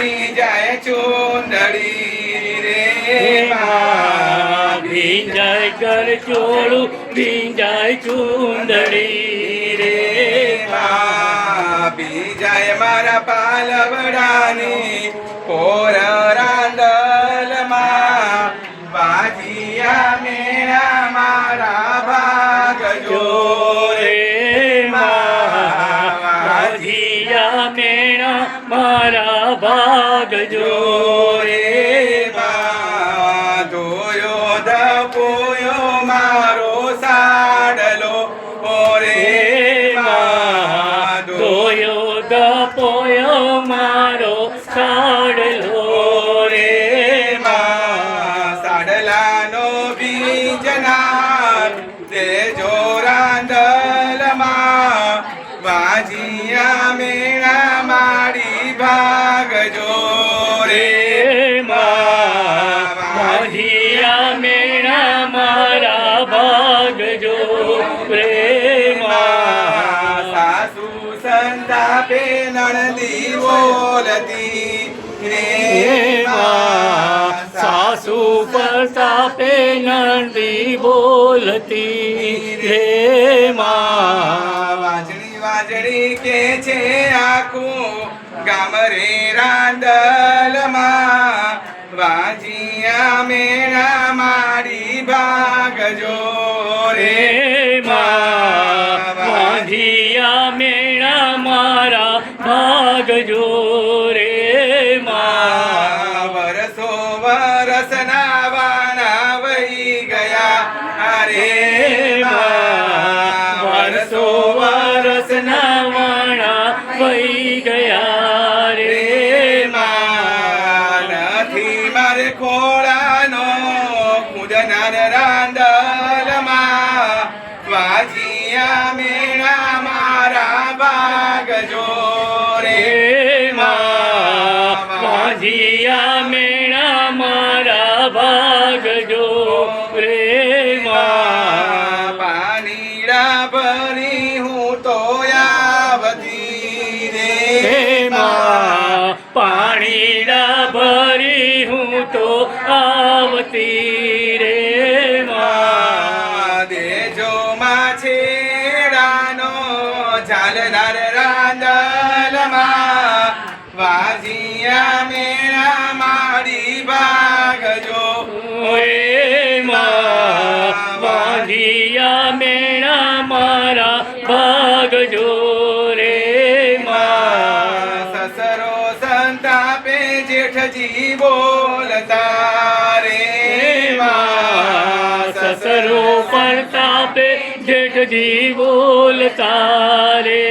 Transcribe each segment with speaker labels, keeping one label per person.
Speaker 1: બીજાય ચુંદડી રે માં.
Speaker 2: ભીંજાય કર ચોળું ભીંજાય ચુંદડી રે
Speaker 1: માં. બીજાય મારા પાલવડાની, પોર ભાગજો
Speaker 2: ભાગજો રે માધિયા મેણા મારા ભાગજો રે
Speaker 1: સાસુ સંતાપે નણદી બોલતી રે
Speaker 2: સાસુ પ્રતાપે નણદી બોલતી રે માં.
Speaker 1: વાજણી વાજણી કે છે આખું ગામ રે રાંદલમાં વાજિયા મેળા મારી ભાગજો રે
Speaker 2: રે માં માધિયા
Speaker 1: મેળા મારા ભાગજો
Speaker 2: માધિયા મેણા મારા ભાગજો રે
Speaker 1: પાણીડા ભરી હું તો આવતી રે
Speaker 2: પાણીડા ભરી હું તો આવતી રે
Speaker 1: દેજો માછેડાનો ચાલનાર રાંદલમાં વાજિયા મેળા માડી ભાગજો.
Speaker 2: ઓય મા વાજિયા મેણા મારા ભાગજો રે મા.
Speaker 1: સસરો સંતાપે જેઠજી બોલતા રે
Speaker 2: મા સસરો પરતાપે જેઠજી બોલતા રે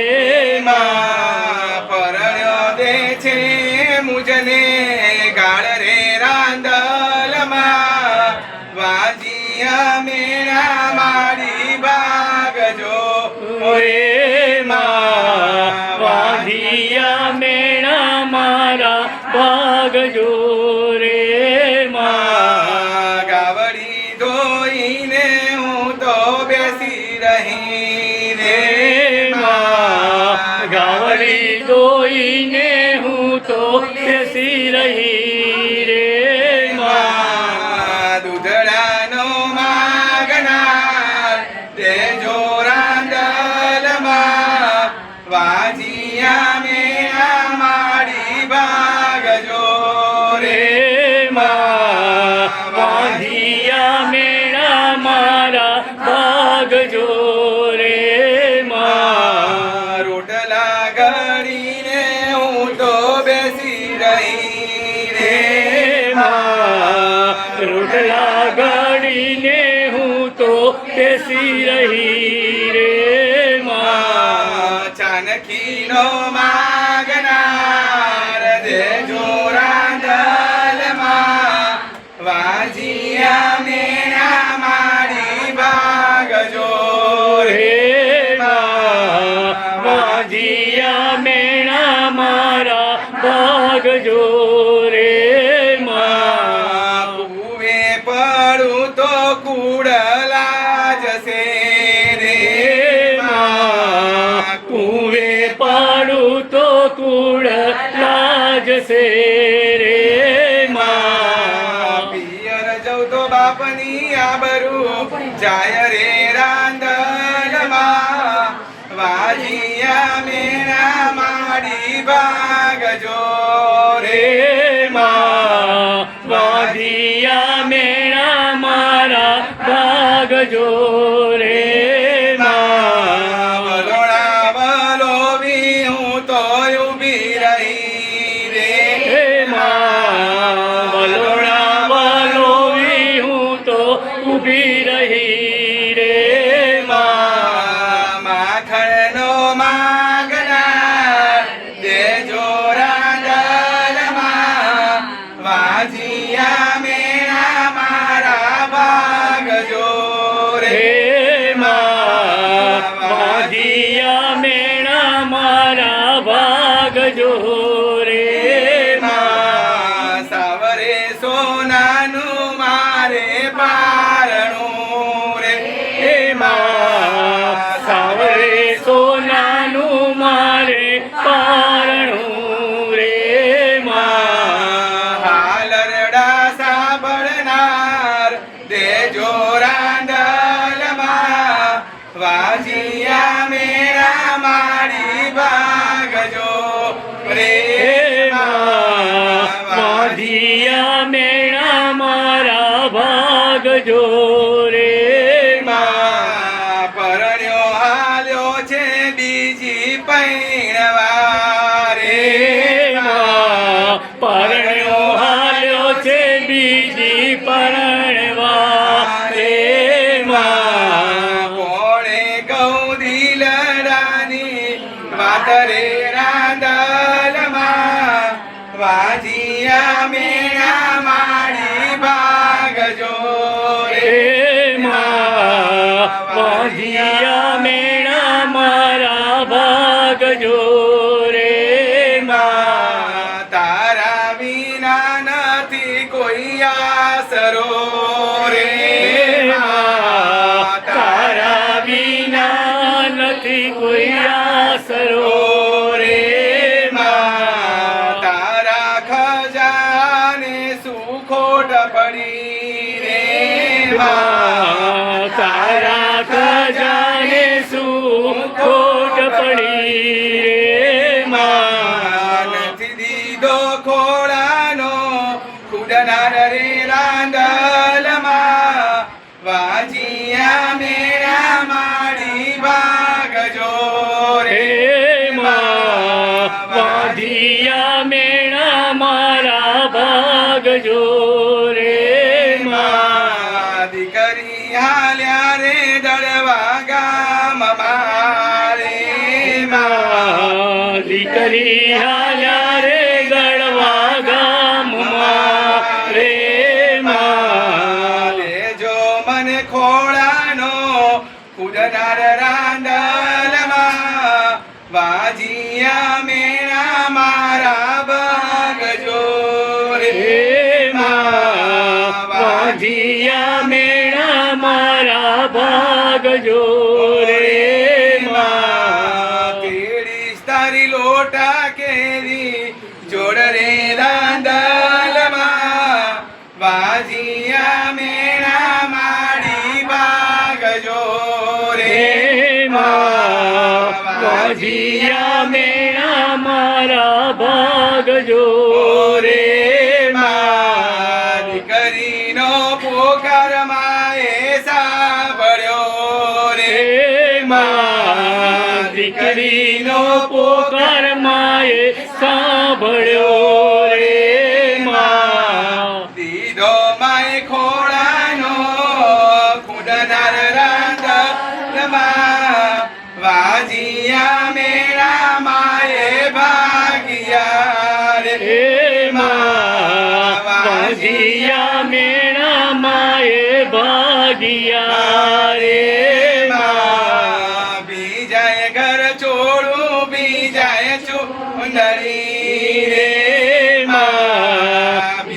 Speaker 2: મા.
Speaker 1: મુજને ગાળ રે રાંદલમાં વાજિયા મેળા માડી બાગજો
Speaker 2: રે માં વાંધિયા મેણા મારા બાગજો રે
Speaker 1: ગાવડી ધોઈને હું તો બેસી રહી રે
Speaker 2: ગાવડી તો બેસી
Speaker 1: બેસી રહી રે
Speaker 2: માં.
Speaker 1: ચાનકીનો માગનાર દેજો રાંદલમાં વાજિયા મેળા માડી ભાગજો રે
Speaker 2: માં. વાંધિયા મેણા મારા ભાગજો રે આપની આબરૂ
Speaker 1: જાય રે રાંધનમાં વાજિયા મેરા માડી ભાગજો રે
Speaker 2: માં.
Speaker 1: વાજિયા મેરા મારા ભાગજો
Speaker 2: ભાગજો રે માં
Speaker 1: સાવરે સોનાનું મારે પારણું રે
Speaker 2: હે માં સાવરે સોનાનું મારે પારણું રે માં
Speaker 1: હાલરડા સાંભળનાર દેજો રાંદલમાં વાજિયા મેરા મારી ભાગજો રે
Speaker 2: હે માં વાધિયા મેણા મારા ભાગજો રે
Speaker 1: પરણ્યો હાલ્યો છે બીજી પૈણવા રે
Speaker 2: પરણ્યો હાલ્યો છે બીજી પરણવા રે
Speaker 1: કોણે ગૌરીલડાની વાત રે વાજિયા મેણા માડી ભાગજો. રે
Speaker 2: વાધિયા મેણા મારા ભાગજો રે માં.
Speaker 1: તારા વિના નથી કોઈ આસરો રે
Speaker 2: તારા વિના નથી કોઈ આસરો માં
Speaker 1: તારા ખજાને
Speaker 2: શું ખોટ પડી રે માં
Speaker 1: નથી દીધો ખોળાનો ખુદનાર રે રાંદલમાં વાજિયા મેરા માડી ભાગજો રે
Speaker 2: માં મેણા મારા ભાગજો માં
Speaker 1: દીકરી હાલ્યા રે દળવા ગામ મારે
Speaker 2: દીકરી હાલ્યા રે ગળવા ગામમાં રે માં
Speaker 1: લેજો મને ખોળાનો ખુદનાર રાંદલમાં વાજિયા મેણા મારા ભાગજો રે
Speaker 2: મારા ભાગજો રે માં
Speaker 1: તેડીશ તારી લોટા કેરી જોડ રે રાંદલમાં વાજિયા મેણા માડી ભાગજો રે
Speaker 2: માં વાધિયા મેણા મારા ભાગજો રે માં
Speaker 1: દીકરીનો પોકાર સાંભળ્યો
Speaker 2: દીકરીનો પોકાર માએ સાંભળ્યો રે માં.
Speaker 1: દીધો માય ખોળાનો ખુદનાર રાંદલમાં વાજિયા મેળા માએ ભાગ્યા રે
Speaker 2: માં. વાધિયા મેણા માએ ભાગિયા.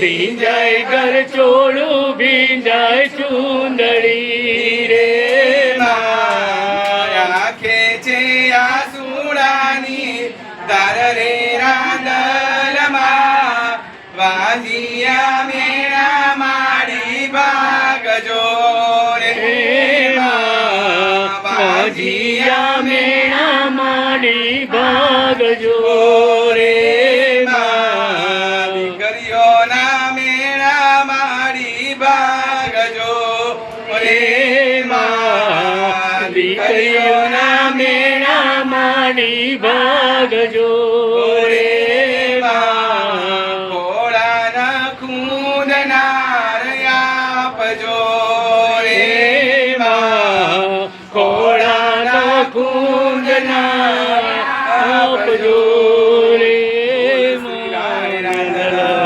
Speaker 2: ભીંજાય ઘર ચોળું ભીંજાય ચુંદડી રે
Speaker 1: રાખે છે આસુડાની તાર રે રાંદલમાં. વાજિયા મેળા માડી ભાગજો રે
Speaker 2: હે
Speaker 1: વાંધિયા મેણા માડી ભાગજો.